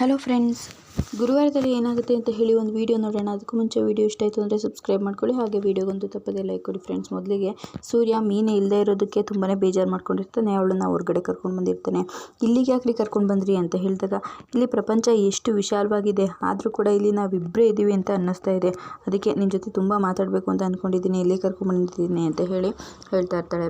Hello friends ಗುರುವಾರದಲ್ಲಿ ಏನಾಗುತ್ತೆ ಅಂತ ಹೇಳಿ ಒಂದು ವೀಡಿಯೋ ನೋಡೋಣ. ಅದಕ್ಕೂ ಮುಂಚೆ ವೀಡಿಯೋ ಇಷ್ಟ ಆಯಿತು ಅಂದರೆ ಸಬ್ಸ್ಕ್ರೈಬ್ ಮಾಡ್ಕೊಳ್ಳಿ. ಹಾಗೆ ವೀಡಿಯೋಗೊಂದು ತಪ್ಪದೇ ಲೈಕ್ ಕೊಡಿ ಫ್ರೆಂಡ್ಸ್ ಮೊದಲಿಗೆ ಸೂರ್ಯ ಮೀನೆ ಇಲ್ಲದೆ ಇರೋದಕ್ಕೆ ತುಂಬಾ ಬೇಜಾರು ಮಾಡ್ಕೊಂಡಿರ್ತಾನೆ. ಅವಳನ್ನ ಹೊರಗಡೆ ಕರ್ಕೊಂಡು ಬಂದಿರ್ತಾನೆ. ಇಲ್ಲಿಗೆ ಯಾಕೆ ಕರ್ಕೊಂಡು ಬಂದ್ರಿ ಅಂತ ಹೇಳಿದಾಗ, ಇಲ್ಲಿ ಪ್ರಪಂಚ ಎಷ್ಟು ವಿಶಾಲವಾಗಿದೆ. ಆದರೂ ಕೂಡ ಇಲ್ಲಿ ನಾವಿಬ್ಬರೇ ಇದ್ದೀವಿ ಅಂತ ಅನ್ನಿಸ್ತಾ ಇದೆ. ಅದಕ್ಕೆ ನಿನ್ನ ಜೊತೆ ತುಂಬ ಮಾತಾಡಬೇಕು ಅಂತ ಅಂದ್ಕೊಂಡಿದ್ದೀನಿ ಇಲ್ಲೇ ಕರ್ಕೊಂಡು ಬಂದಿದ್ದೀನಿ ಅಂತ ಹೇಳಿ ಹೇಳ್ತಾ ಇರ್ತಾಳೆ.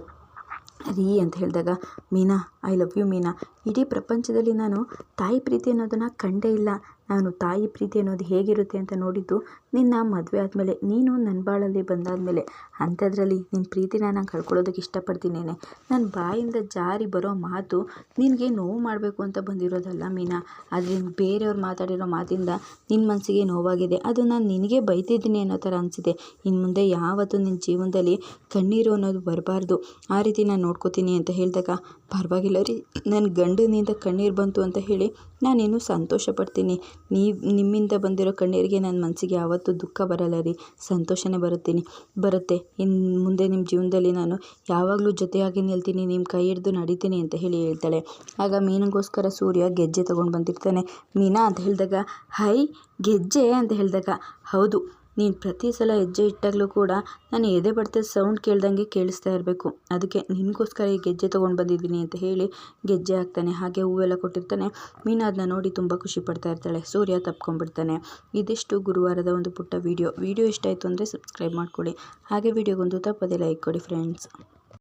ರೀ ಅಂತ ಹೇಳಿದಾಗ, Meena I love you Meena ಇಡೀ ಪ್ರಪಂಚದಲ್ಲಿ ನಾನು ತಾಯಿ ಪ್ರೀತಿ ಅನ್ನೋದನ್ನು ಕಂಡೇ ಇಲ್ಲ. ನಾನು ತಾಯಿ ಪ್ರೀತಿ ಅನ್ನೋದು ಹೇಗಿರುತ್ತೆ ಅಂತ ನೋಡಿದ್ದು ನಿನ್ನ ಮದುವೆ ಆದಮೇಲೆ, ನೀನು ನನ್ನ ಬಾಳಲ್ಲಿ ಬಂದಾದಮೇಲೆ. ಅಂಥದ್ರಲ್ಲಿ ನಿನ್ನ ಪ್ರೀತಿನ ನಾನು ಕಳ್ಕೊಳ್ಳೋದಕ್ಕೆ ಇಷ್ಟಪಡ್ತೀನೇನೆ. ನನ್ನ ಬಾಯಿಂದ ಜಾರಿ ಬರೋ ಮಾತು ನಿನಗೆ ನೋವು ಮಾಡಬೇಕು ಅಂತ ಬಂದಿರೋದಲ್ಲ ಮೀನಾ. ಆದರೆ ಬೇರೆಯವ್ರು ಮಾತಾಡಿರೋ ಮಾತಿಂದ ನಿನ್ನ ಮನಸ್ಸಿಗೆ ನೋವಾಗಿದೆ. ಅದು ನಾನು ನಿನಗೆ ಬೈತಿದ್ದೀನಿ ಅನ್ನೋ ಥರ ಅನಿಸಿದೆ. ಇನ್ನು ಮುಂದೆ ಯಾವತ್ತೂ ನಿನ್ನ ಜೀವನದಲ್ಲಿ ಕಣ್ಣೀರು ಅನ್ನೋದು ಬರಬಾರ್ದು. ಆ ರೀತಿ ನಾನು ನೋಡ್ಕೋತೀನಿ ಅಂತ ಹೇಳಿದಾಗ ಪರವಾಗಿಲ್ಲ. ರೀ ನನ್ನ ಗಂಡನಿಂದ ಕಣ್ಣೀರು ಬಂತು ಅಂತ ಹೇಳಿ ನಾನೇನು ಸಂತೋಷ ಪಡ್ತೀನಿ ನೀವು ನಿಮ್ಮಿಂದ ಬಂದಿರೋ ಕಣ್ಣೀರಿಗೆ ನನ್ನ ಮನಸ್ಸಿಗೆ ಯಾವತ್ತೂ ದುಃಖ ಬರಲ್ಲ ರೀ, ಸಂತೋಷನೇ ಬರುತ್ತೀನಿ. ಬರುತ್ತೆ ಇನ್ನು ಮುಂದೆ ನಿಮ್ಮ ಜೀವನದಲ್ಲಿ ನಾನು ಯಾವಾಗಲೂ ಜೊತೆಯಾಗಿ ನಿಲ್ತೀನಿ ನಿಮ್ಮ ಕೈ ಹಿಡಿದು ನಡೀತೀನಿ ಅಂತ ಹೇಳಿ ಹೇಳ್ತಾಳೆ. ಆಗ ಮೀನಿಗೋಸ್ಕರ ಸೂರ್ಯ ಗೆಜ್ಜೆ ತೊಗೊಂಡು ಬಂದಿರ್ತಾನೆ. ಮೀನಾ ಅಂತ ಹೇಳಿದಾಗ, ಹೈ, ಗೆಜ್ಜೆ ಅಂತ ಹೇಳಿದಾಗ, ಹೌದು ನೀನು ಪ್ರತಿ ಸಲ ಹೆಜ್ಜೆ ಇಟ್ಟಾಗಲೂ ಕೂಡ ನಾನು ಎದೆ ಬಡ್ತದ ಸೌಂಡ್ ಕೇಳ್ದಂಗೆ ಕೇಳಿಸ್ತಾ ಇರಬೇಕು. ಅದಕ್ಕೆ ನಿನಗೋಸ್ಕರ ಈ ಗೆಜ್ಜೆ ತೊಗೊಂಡು ಬಂದಿದ್ದೀನಿ ಅಂತ ಹೇಳಿ ಗೆಜ್ಜೆ ಹಾಕ್ತಾನೆ. ಹಾಗೆ ಹೂವೆಲ್ಲ ಕೊಟ್ಟಿರ್ತಾನೆ. ಮೀನು ಅದನ್ನ ನೋಡಿ ತುಂಬ ಖುಷಿ ಪಡ್ತಾ ಇರ್ತಾಳೆ. ಸೂರ್ಯ ತಪ್ಕೊಂಡ್ಬಿಡ್ತಾನೆ. ಇದಿಷ್ಟು ಗುರುವಾರದ ಒಂದು ಪುಟ್ಟ ವೀಡಿಯೋ. ವೀಡಿಯೋ ಇಷ್ಟ ಆಯಿತು ಅಂದರೆ ಸಬ್ಸ್ಕ್ರೈಬ್ ಮಾಡ್ಕೊಳ್ಳಿ. ಹಾಗೆ ವೀಡಿಯೋಗೊಂದು ತಪ್ಪದೆ ಲೈಕ್ ಕೊಡಿ ಫ್ರೆಂಡ್ಸ್